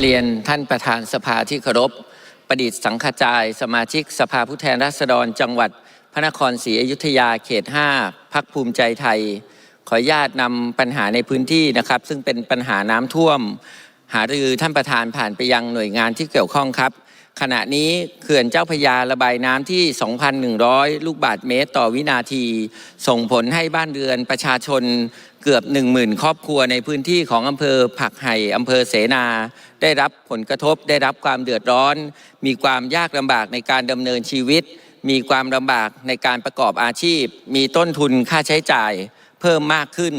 เรียนท่านประธานสภาที่เคารพประดิษฐ์สังขจาย สมาชิกสภาผู้แทนราษฎรจังหวัดพระนครศรีอยุธยาเขต 5พักภูมิใจไทย ขออนุญาตนำปัญหาในพื้นที่นะครับ ซึ่งเป็นปัญหาน้ำท่วม หารือท่านประธานผ่านไปยังหน่วยงานที่เกี่ยวข้องครับ ขณะนี้เขื่อนเจ้าพยาระบายน้ำที่ 2,100 ลูกบาศก์เมตรต่อวินาที ส่งผลให้บ้านเรือนประชาชน เกือบ10,000 ครอบครัวในพื้นที่ของอำเภอผักไห่อำเภอเสนา ได้รับผลกระทบได้รับความเดือดร้อน มีความยากลำบากในการดำเนินชีวิต มีความลำบากในการประกอบอาชีพ มีต้นทุนค่าใช้จ่ายเพิ่มมากขึ้น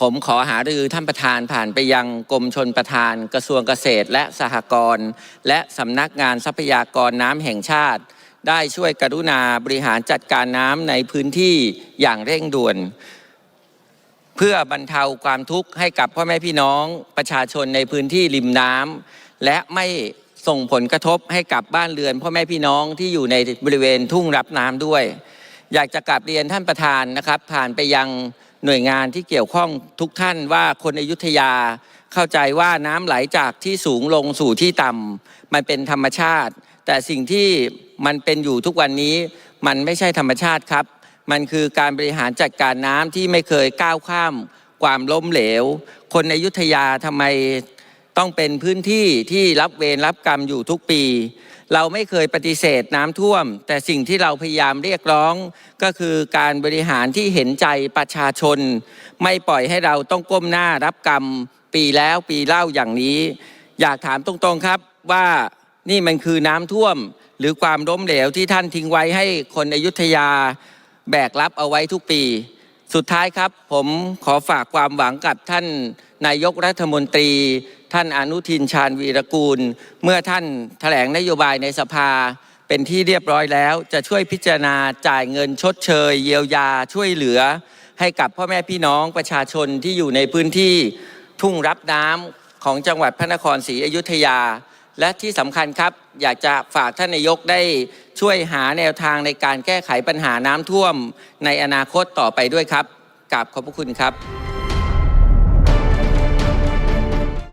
ผมขอหารือท่านประธานผ่านไปยังกรมชนประทาน กระทรวงเกษตรและสหกรณ์และสำนักงานทรัพยากรน้ำแห่งชาติได้ช่วยกรุณาบริหารจัดการน้ำในพื้นที่อย่างเร่งด่วน เพื่อบรรเทาความทุกข์ให้กับพ่อแม่พี่น้องประชาชนในพื้นที่ริมน้ำและไม่ส่งผลกระทบให้กับบ้านเรือน พ่อแม่พี่น้องที่อยู่ในบริเวณทุ่งรับน้ำด้วย อยากจะกลับเรียนท่านประธานนะครับ ผ่านไปยังหน่วยงานที่เกี่ยวข้องทุกท่านว่าคนอยุธยาเข้าใจว่าน้ำไหลจากที่สูงลงสู่ที่ต่ำมันเป็นธรรมชาติ แต่สิ่งที่มันเป็นอยู่ทุกวันนี้มันไม่ใช่ธรรมชาติครับ มันคือการบริหารจัดการน้ำที่ไม่เคยก้าวข้ามความล้มเหลวคนในอยุธยาทำไมต้องเป็นพื้นที่ที่รับเวรรับกรรมอยู่ทุกปี เราไม่เคยปฏิเสธน้ำท่วม แต่สิ่งที่เราพยายามเรียกร้อง ก็คือการบริหารที่เห็นใจประชาชน ไม่ปล่อยให้เราต้องก้มหน้ารับกรรม ปีแล้วปีเล่าอย่างนี้ อยากถามตรงๆครับว่านี่มันคือน้ำท่วม หรือความล้มเหลวที่ท่านทิ้งไว้ให้คนอยุธยา แบกรับเอาไว้ทุกปี สุดท้ายครับผมขอฝากความหวังกับท่านนายกรัฐมนตรี ท่านอนุทินชาญวีรกูล เมื่อท่านแถลงนโยบายในสภาเป็นที่เรียบร้อยแล้วจะช่วยพิจารณาจ่ายเงินชดเชย เยียวยาช่วยเหลือ ให้กับพ่อแม่พี่น้องประชาชนที่อยู่ในพื้นที่ทุ่งรับน้ำของจังหวัดพระนครศรีอยุธยา และที่สำคัญครับ อยากจะฝากท่านนายกได้ ช่วยหาแนวทางในการแก้ไขปัญหาน้ำท่วมในอนาคตต่อไปด้วยครับกราบขอบพระคุณครับ